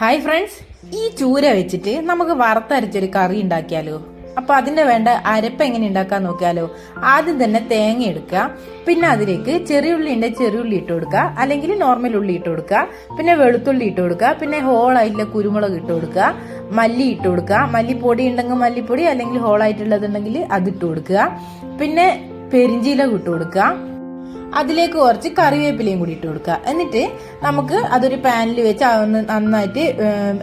Hi friends ഈ ചൂര വെച്ചിട്ട് നമുക്ക് വറുത്തരച്ചൊരു കറി ഉണ്ടാക്കിയാലോ? അപ്പൊ അതിന്റെ വേണ്ട അരപ്പ് എങ്ങനെ ഉണ്ടാക്കാൻ നോക്കിയാലോ? ആദ്യം തന്നെ തേങ്ങ എടുക്കുക. പിന്നെ അതിലേക്ക് ചെറിയുള്ളി ഉണ്ട് ചെറിയുള്ളി ഇട്ട് കൊടുക്കുക. അല്ലെങ്കിൽ നോർമൽ ഉള്ളി ഇട്ട് കൊടുക്കുക. പിന്നെ വെളുത്തുള്ളി ഇട്ട് കൊടുക്കുക. പിന്നെ ഹോളായിട്ടുള്ള കുരുമുളക് ഇട്ട് കൊടുക്കുക. മല്ലി ഇട്ട് കൊടുക്കുക. മല്ലിപ്പൊടി ഉണ്ടെങ്കിൽ മല്ലിപ്പൊടി അല്ലെങ്കിൽ ഹോളായിട്ടുള്ളതുണ്ടെങ്കിൽ അത് ഇട്ട് കൊടുക്കുക. പിന്നെ പെരിഞ്ചീലം ഇട്ട് കൊടുക്കുക. അതിലേക്ക് കുറച്ച് കറിവേപ്പിലയും കൂടി ഇട്ട് കൊടുക്കുക. എന്നിട്ട് നമുക്ക് അതൊരു പാനിൽ വെച്ച് അതൊന്ന് നന്നായിട്ട്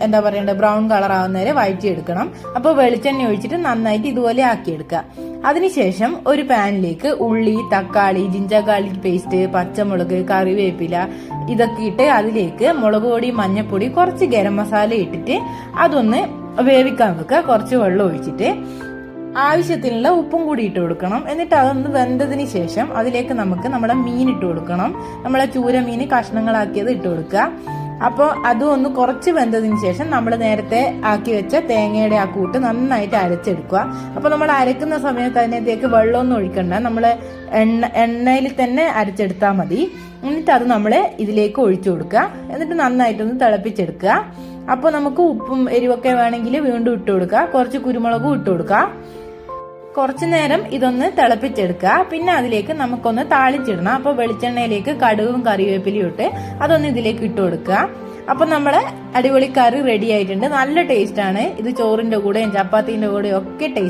എന്താ പറയണ്ടത് ബ്രൗൺ കളർ ആവുന്ന വരെ വഴറ്റിയെടുക്കണം. അപ്പോൾ വെളിച്ചെണ്ണ ഒഴിച്ചിട്ട് നന്നായിട്ട് ഇതുപോലെ ആക്കിയെടുക്കുക. അതിനുശേഷം ഒരു പാനിലേക്ക് ഉള്ളി തക്കാളി ജിഞ്ചർ ഗാർലിക് പേസ്റ്റ് പച്ചമുളക് കറിവേപ്പില ഇതൊക്കെ ഇട്ട് അതിലേക്ക് മുളക് പൊടി മഞ്ഞൾപ്പൊടി കുറച്ച് ഗരം മസാല ഇട്ടിട്ട് അതൊന്ന് വേവിക്കാൻ വെക്കുക. കുറച്ച് വെള്ളം ഒഴിച്ചിട്ട് ആവശ്യത്തിനുള്ള ഉപ്പും കൂടി ഇട്ട് കൊടുക്കണം. എന്നിട്ട് അതൊന്ന് വെന്തതിന് ശേഷം അതിലേക്ക് നമുക്ക് നമ്മുടെ മീൻ ഇട്ട് കൊടുക്കണം. നമ്മളെ ചൂര മീൻ കഷ്ണങ്ങളാക്കിയത് ഇട്ട് കൊടുക്കുക. അപ്പോൾ അതും ഒന്ന് കുറച്ച് വെന്തതിന് ശേഷം നമ്മൾ നേരത്തെ ആക്കി വെച്ച തേങ്ങയുടെ ആ കൂട്ട് നന്നായിട്ട് അരച്ചെടുക്കുക. അപ്പോൾ നമ്മൾ അരക്കുന്ന സമയത്ത് അതിനകത്തേക്ക് വെള്ളമൊന്നും ഒഴിക്കണ്ട. നമ്മൾ എണ്ണ എണ്ണയിൽ തന്നെ അരച്ചെടുത്താൽ മതി. എന്നിട്ട് അത് നമ്മൾ ഇതിലേക്ക് ഒഴിച്ചു കൊടുക്കുക. എന്നിട്ട് നന്നായിട്ടൊന്ന് തിളപ്പിച്ചെടുക്കുക. അപ്പോൾ നമുക്ക് ഉപ്പും എരിവൊക്കെ വേണമെങ്കിൽ വീണ്ടും ഇട്ട് കൊടുക്കുക. കുറച്ച് കുരുമുളകും ഇട്ട് കൊടുക്കുക. കുറച്ചു നേരം ഇതൊന്ന് തിളപ്പിച്ചെടുക്കുക. പിന്നെ അതിലേക്ക് നമുക്കൊന്ന് താളിച്ചിടണം. അപ്പോൾ വെളിച്ചെണ്ണയിലേക്ക് കടുകും കറിവേപ്പിലയും ഇട്ട് അതൊന്ന് ഇതിലേക്ക് ഇട്ട് കൊടുക്കുക. അപ്പൊ നമ്മുടെ അടിപൊളി കറി റെഡി ആയിട്ടുണ്ട്. നല്ല ടേസ്റ്റ് ആണ്. ഇത് ചോറിന്റെ കൂടെയും ചപ്പാത്തിന്റെ കൂടെയും ഒക്കെ ടേസ്റ്റ്